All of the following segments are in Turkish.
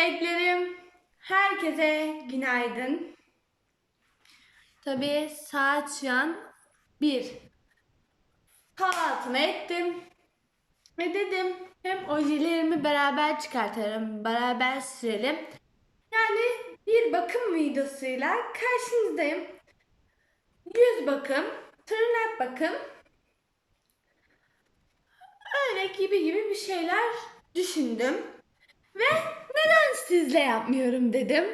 bebeklerim. Herkese günaydın. Tabii saat şu an 1. Kahvaltımı ettim. Ve dedim hem ojelerimi beraber çıkartalım, beraber sürelim. Yani bir bakım videosuyla karşınızdayım. Yüz bakım, tırnak bakım, öyle gibi gibi bir şeyler düşündüm. Ve neden sizle yapmıyorum dedim.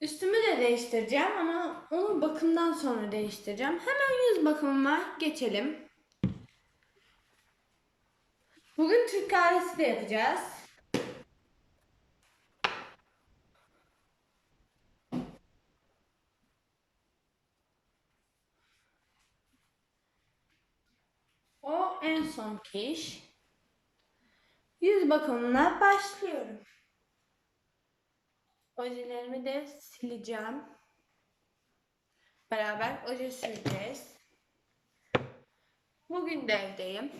Üstümü de değiştireceğim ama onu bakımdan sonra değiştireceğim. Hemen yüz bakımıma geçelim. Bugün Türk kahvesi de yapacağız. O en son iş. Yüz bakımına başlıyorum. Ojelerimi de sileceğim. Beraber oje süreceğiz. Bugün de evdeyim.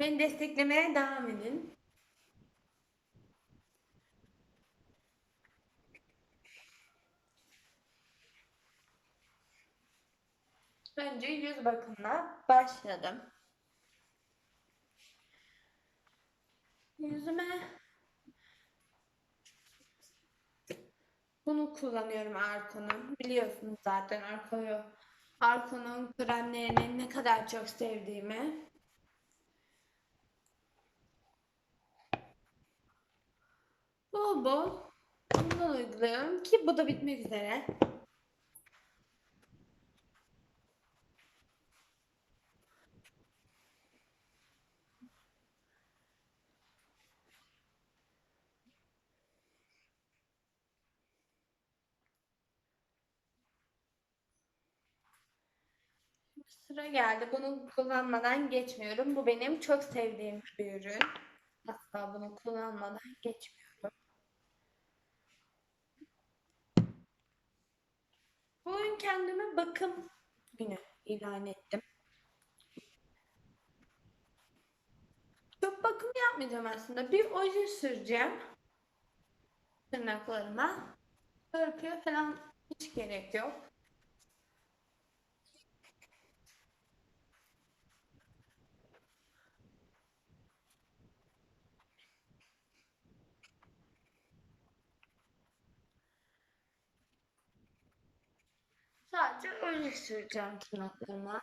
Beni desteklemeye devam edin. Önce yüz bakımına başladım. Yüzüme bunu kullanıyorum Arko'nun. Biliyorsunuz zaten Arko'yu. Arko'nun kremlerini ne kadar çok sevdiğimi. Bol bol bundan uyguluyorum ki bu da bitmek üzere. Sıra geldi. Bunu kullanmadan geçmiyorum. Bu benim çok sevdiğim bir ürün. Asla bunu kullanmadan geçmiyorum. Bugün kendime bakım günü ilan ettim. Çok bakım yapmayacağım aslında. Bir oje süreceğim. Tırnaklarıma. Törpüye falan hiç gerek yok. Sadece öyle süreceğim tırnaklarıma.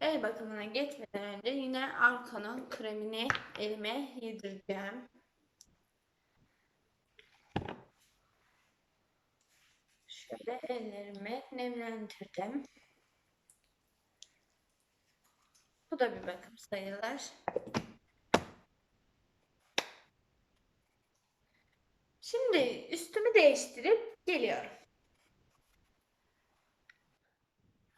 El bakımına geçmeden önce yine Arkan'ın kremini elime yedireceğim. Şöyle ellerimi nemlendirdim. Bu da bir bakım sayılır. Şimdi üstümü değiştirip geliyorum.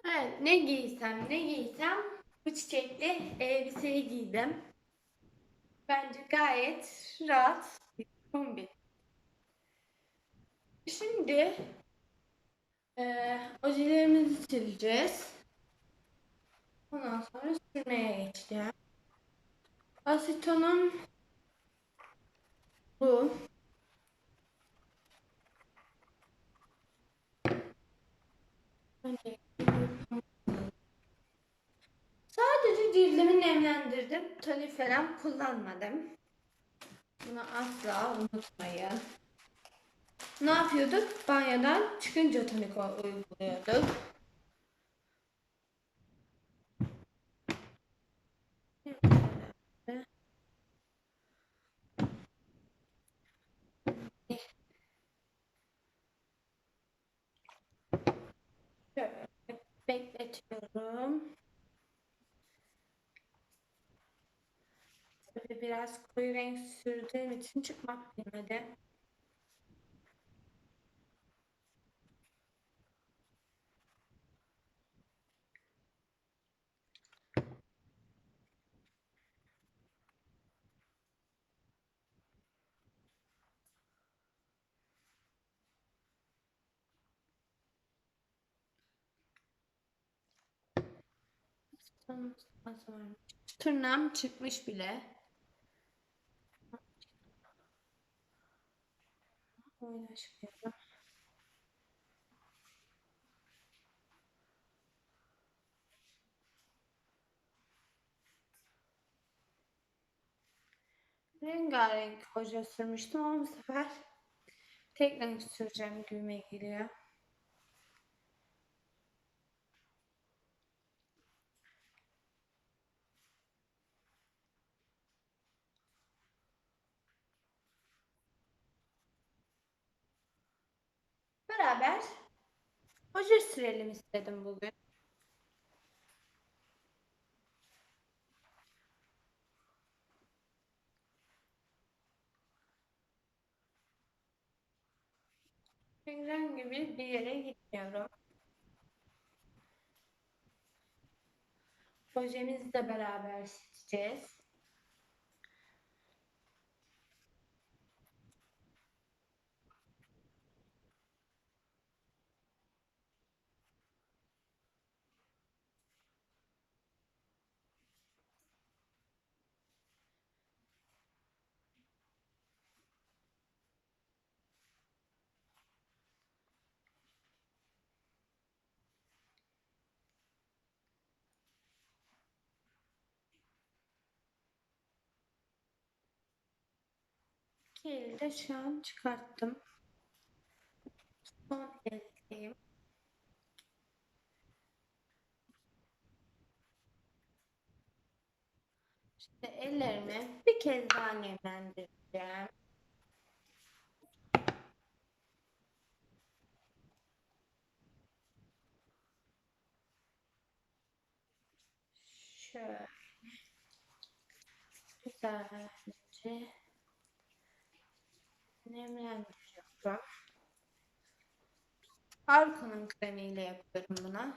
Evet, ne giysem ne giysem bu çiçekli elbiseyi giydim. Bence gayet rahat bir kombin. Şimdi e, ojelerimizi sileceğiz. Ondan sonra sürmeye geçeceğim. Asitonum bu. Sadece cildimi nemlendirdim. Tonik falan kullanmadım. Bunu asla unutmayın. Ne yapıyorduk? Banyodan çıkınca tonik uyguluyorduk. Tabii biraz koyu renk sürdüğüm için çıkmak bilmedi. Tırnağım çıkmış bile. Oynaşmıyorum. Rengarenk hoca sürmüştüm ama bu sefer tek renk süreceğim gibime geliyor. Beraber sürelim istedim bugün. Herhangi bir bir yere gitmiyorum. Projemizi de beraber seçeceğiz. İki eli de şu an çıkarttım. Son eldeyim. Şimdi ellerimi bir kez daha nemlendireceğim. Şöyle güzelce nemlendiriyorum. Arko'nun kremiyle yapıyorum buna.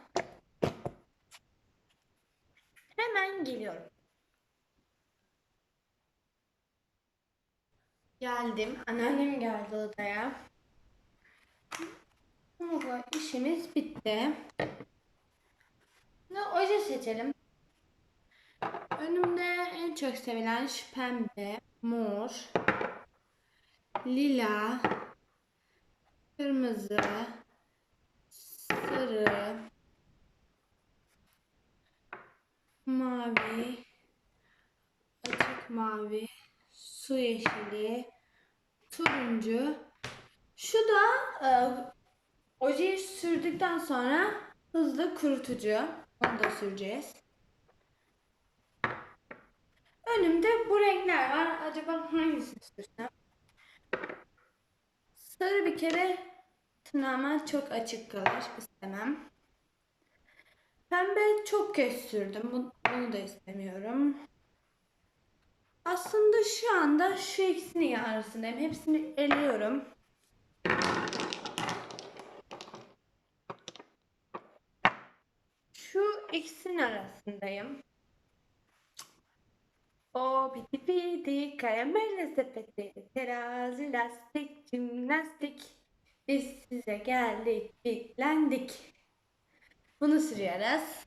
Hemen geliyorum. Geldim. Anneannem geldi odaya. Ama işimiz bitti. Şimdi oje seçelim. Önümde en çok sevilen şu pembe, mor, lila, kırmızı, sarı, mavi, açık mavi, su yeşili, turuncu. Şu da e, ojeyi sürdükten sonra hızlı kurutucu. Onu da süreceğiz. Önümde bu renkler var. Acaba hangisini sürsem? Sarı bir kere tırnağıma çok açık kalır. istemem. Pembe çok kez sürdüm. Bunu, da istemiyorum. Aslında şu anda şu ikisinin arasındayım. Hepsini eliyorum. Şu ikisinin arasındayım. O piti piti karamelle sepeti terazi lastik jimnastik biz size geldik bitlendik. Bunu sürüyoruz.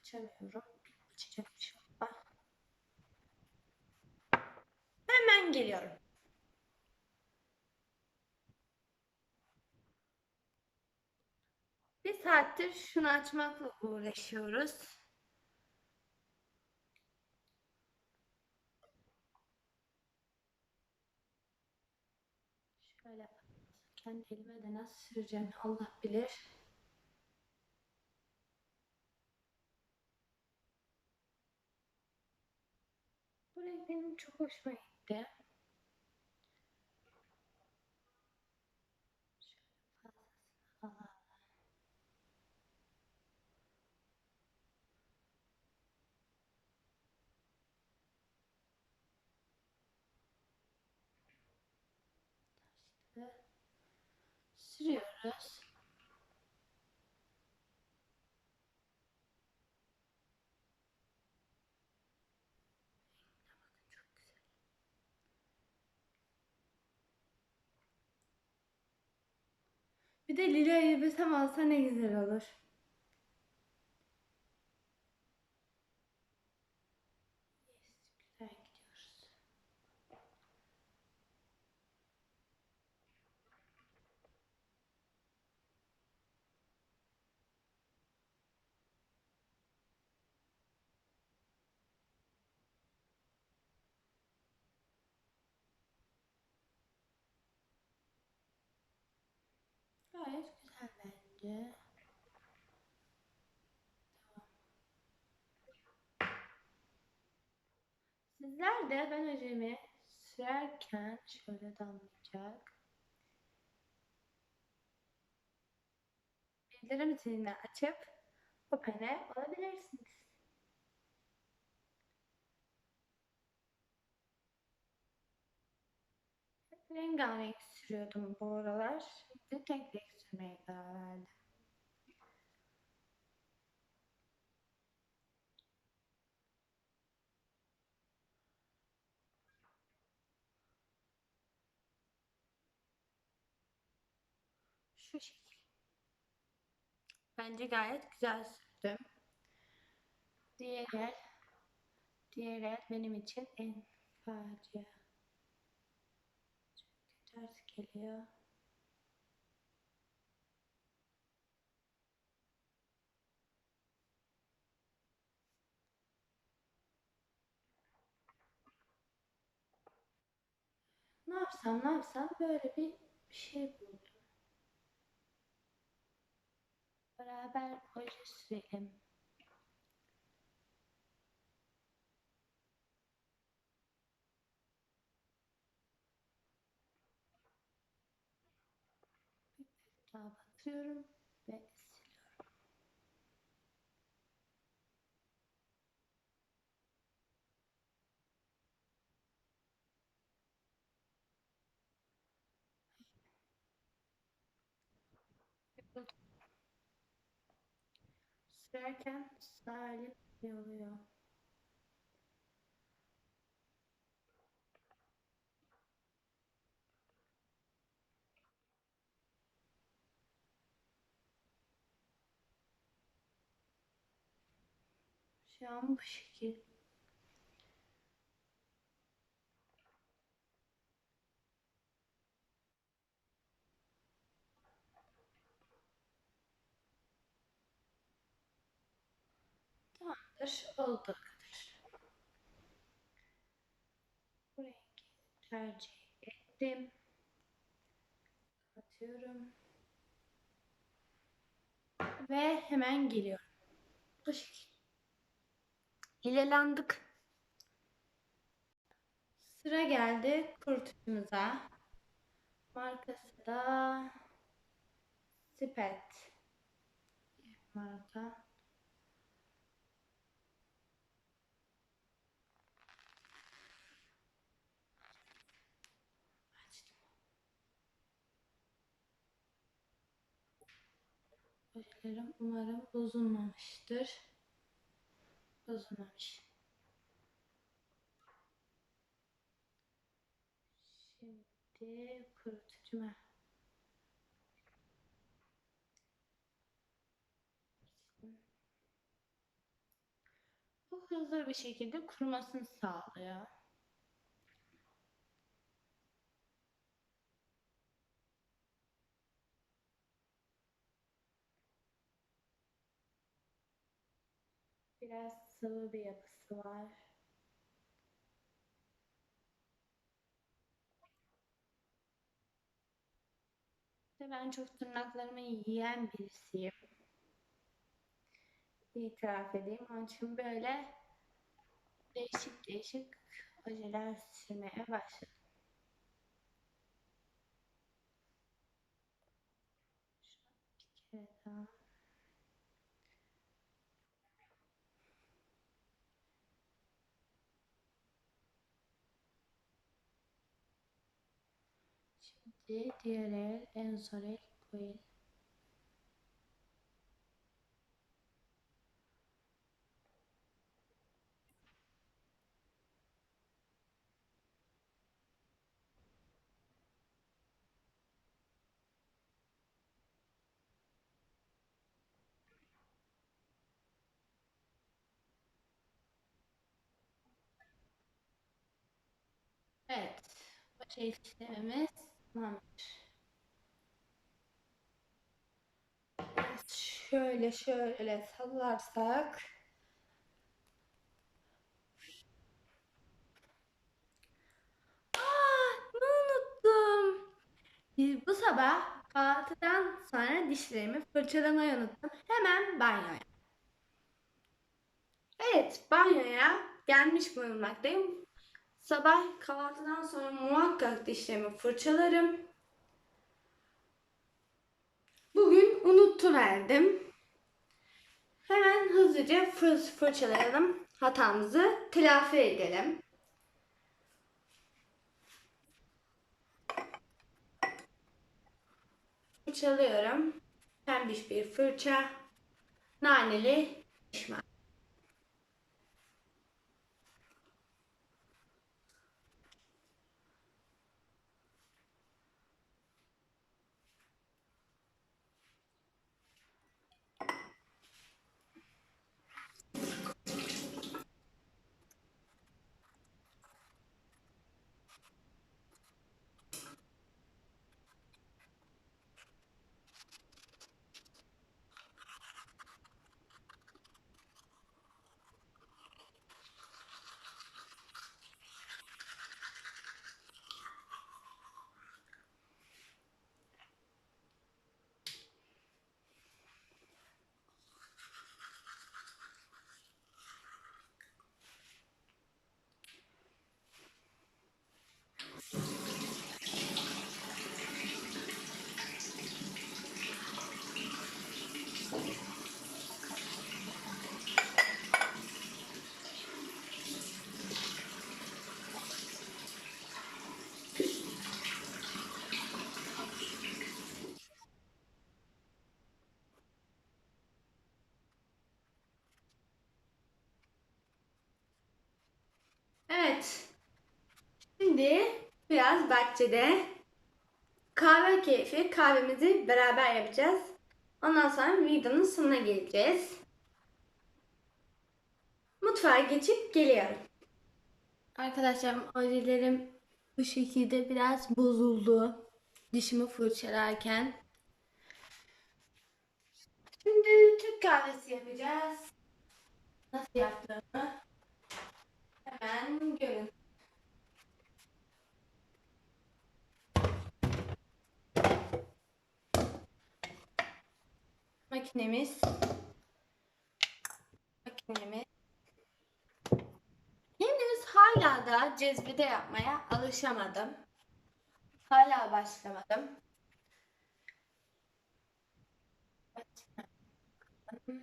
Açamıyorum. Açacağım. Hemen geliyorum. Saattir şunu açmakla uğraşıyoruz. Şöyle kendi elime de nasıl süreceğim Allah bilir. Bu renk benim çok hoşuma gitti. Güzel. Bir de Lila'yı bir tam alsa ne güzel olur. Gayet güzel bence. Sizler de ben ojemi sürerken şöyle damlayacak. Bildirim zilini açıp abone olabilirsiniz. Rengarenk sürüyordum bu aralar. Şimdi tek renk karar verdim. Şu şekil. Bence gayet güzel sürdüm. Diğer el, diğer el benim için en facia. Çünkü ters geliyor. Ne yapsam ne yapsam böyle bir, bir şey buldum. Beraber oje sürelim. Daha batırıyorum ve siliyorum. Sürerken salim oluyor. Şu an bu şekil. Tamamdır. Oldu kadar. Bu rengi tercih ettim. Atıyorum. Ve hemen geliyorum. Bu şekil. İlelandık. Sıra geldi kurutucumuza. Markası da Spet. Marka. Ojelerim umarım bozulmamıştır. Bozulmamış. Şimdi kurutucuma Bu hızlı bir şekilde kurumasını sağlıyor. Biraz sıvı bir yapısı var. Ben çok tırnaklarımı yiyen birisiyim. İtiraf edeyim. Onun için böyle değişik değişik ojeler sürmeye başladım. Şunu iki kere daha. di tirare en sorel quel. Evet, başa işlememiz tamamdır. Biraz şöyle şöyle sallarsak. Ee, Bu sabah kahvaltıdan sonra dişlerimi fırçalamayı unuttum. Hemen banyoya. Evet, banyoya gelmiş bulunmaktayım. Sabah kahvaltıdan sonra muhakkak dişlerimi fırçalarım. Bugün unutuverdim. Hemen hızlıca fır fırçalayalım. Hatamızı telafi edelim. Fırçalıyorum. Pembiş bir fırça. Naneli diş Evet. Şimdi biraz bahçede kahve keyfi kahvemizi beraber yapacağız. Ondan sonra videonun sonuna geleceğiz. Mutfağa geçip geliyorum. Arkadaşlar ojelerim bu şekilde biraz bozuldu. Dişimi fırçalarken. Şimdi Türk kahvesi yapacağız. Nasıl yaptığımı hemen görün. Makinemiz makinemiz henüz hala da cezvede yapmaya alışamadım. Hala başlamadım. Hım.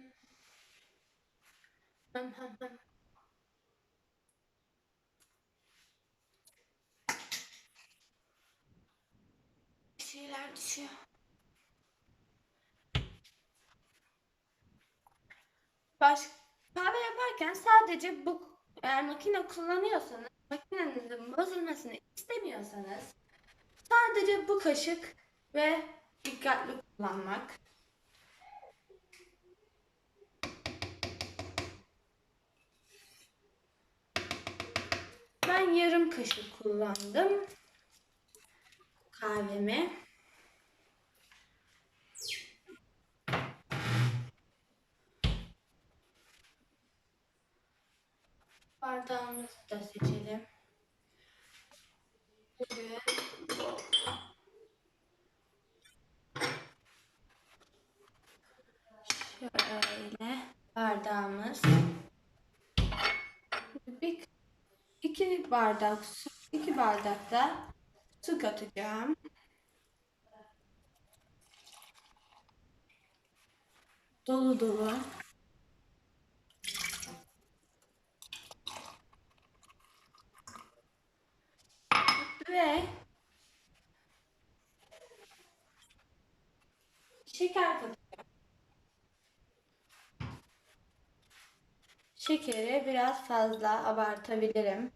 Bir şeyler düşüyor. Baş, kahve yaparken sadece bu eğer makine kullanıyorsanız, makinenizin bozulmasını istemiyorsanız sadece bu kaşık ve dikkatli kullanmak. Ben yarım kaşık kullandım kahvemi. Bardağımızı da seçelim. Bugün şöyle bardağımız bir iki bardak su, iki bardak da su katacağım. Dolu dolu. Ve şeker katacağım. Şekeri biraz fazla abartabilirim.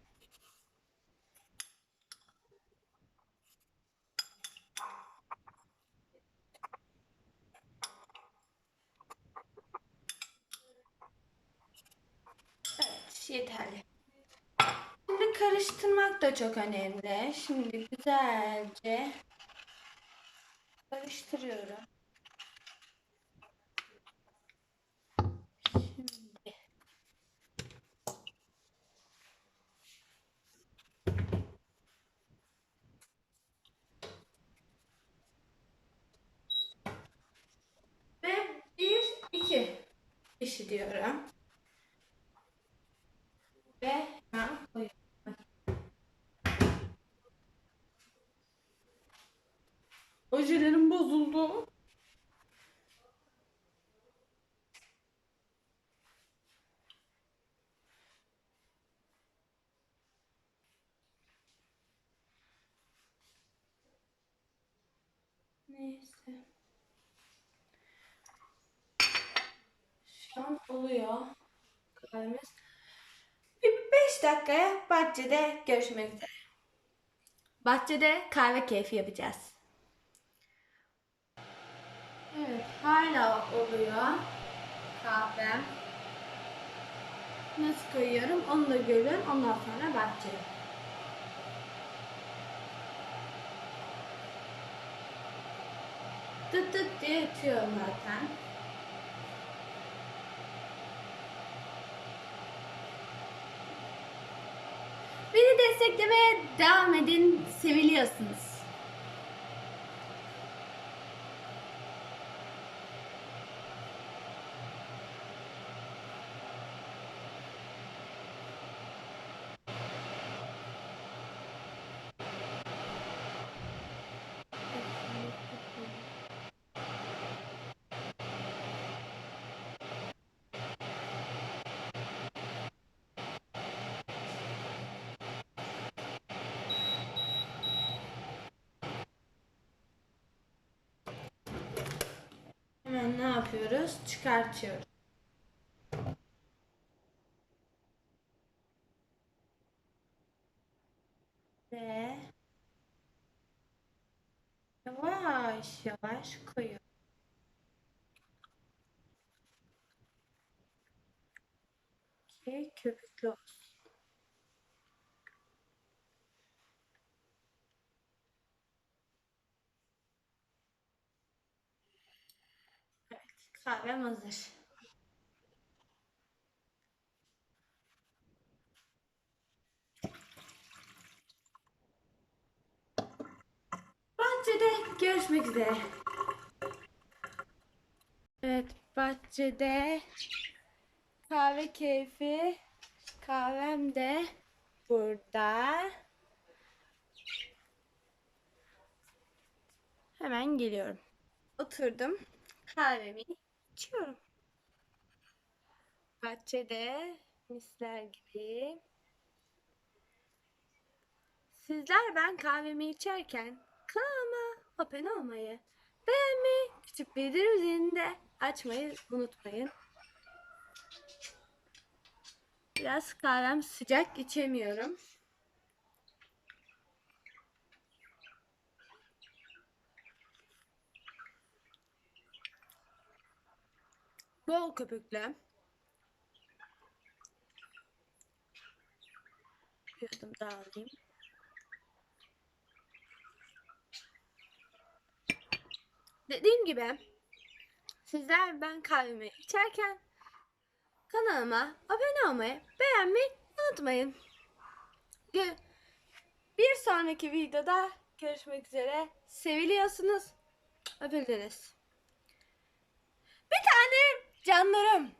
Evet, yeterli. Şimdi karış karıştırmak çok önemli. Şimdi güzelce karıştırıyorum. Şimdi bir iki kişi diyorum. Ve hemen koyuyorum. Ojelerim bozuldu. Neyse. Şu an oluyor kahvemiz. Bir 5 dakikaya bahçede görüşmek üzere. Bahçede kahve keyfi yapacağız. Evet, hala oluyor kahvem. Nasıl koyuyorum onu da görün. Ondan sonra bahçeye. Tıt tıt diye ötüyorum zaten. Beni desteklemeye devam edin. Seviliyorsunuz. Hemen ne yapıyoruz? Çıkartıyoruz. Ve yavaş yavaş koyuyoruz. Ki köpüklü olsun. Evet, kahvem hazır. Bahçede görüşmek üzere. Evet, bahçede kahve keyfi. Kahvem de burada. Hemen geliyorum. Oturdum. Kahvemi içiyorum. Bahçede misler gibi. Sizler ben kahvemi içerken kanalıma abone olmayı, beğenmeyi, küçük bildirim zilini de açmayı unutmayın. Biraz kahvem sıcak içemiyorum. Bol köpüklü. Bir adım daha alayım. Dediğim gibi sizler ben kahvemi içerken kanalıma abone olmayı, beğenmeyi unutmayın. Bir sonraki videoda görüşmek üzere. Seviliyorsunuz. Öpüldünüz. Bir tane canlarım.